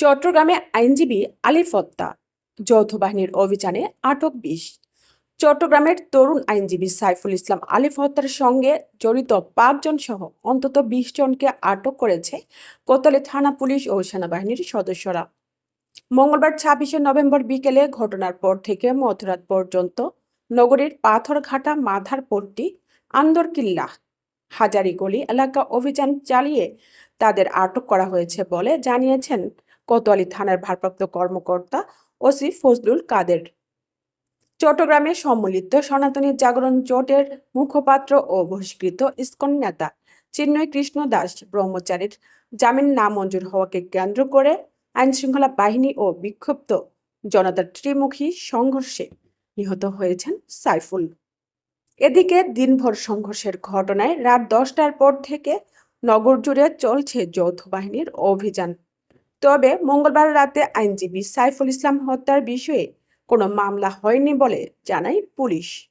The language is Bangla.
চট্টগ্রামে আইনজীবী আলিফ হত্যা যৌথ বাহিনীর অভিযানে আটক বিশ। চট্টগ্রামের তরুণ আইনজীবী সাইফুল ইসলাম আলিফ হত্যার সঙ্গে জড়িত পাঁচজন সহ অন্তত বিশ জনকে আটক করেছে কোতলে থানা পুলিশ ও সেনাবাহিনীর সদস্যরা। মঙ্গলবার ছাব্বিশে নভেম্বর বিকেলে ঘটনার পর থেকে মধ্যরাত পর্যন্ত নগরীর পাথরঘাটা মাধারপট্টি, আন্দরকিল্লা হাজারিগলি এলাকা অভিযান চালিয়ে তাদের আটক করা হয়েছে বলে জানিয়েছেন কোতোয়ালি থানার ভারপ্রাপ্ত কর্মকর্তা ওসি ফজলুল কাদের। চট্টগ্রামে সম্মিলিত সনাতনী জাগরণ জোটের মুখপাত্র ও বহিষ্কৃত ইস্কন নেতা চিন্ময় কৃষ্ণ দাস ব্রহ্মচারীর জামিন নামঞ্জুর হওয়াকে কেন্দ্র করে আইনশৃঙ্খলা বাহিনী ও বিক্ষুব্ধ জনতার ত্রিমুখী সংঘর্ষে নিহত হয়েছেন সাইফুল। এদিকে দিনভর সংঘর্ষের ঘটনায় রাত দশটার পর থেকে নগর জুড়ে চলছে যৌথ বাহিনীর অভিযান। তবে মঙ্গলবার রাতে আইনজীবী সাইফুল ইসলাম হত্যার বিষয়ে কোনো মামলা হয়নি বলে জানায় পুলিশ।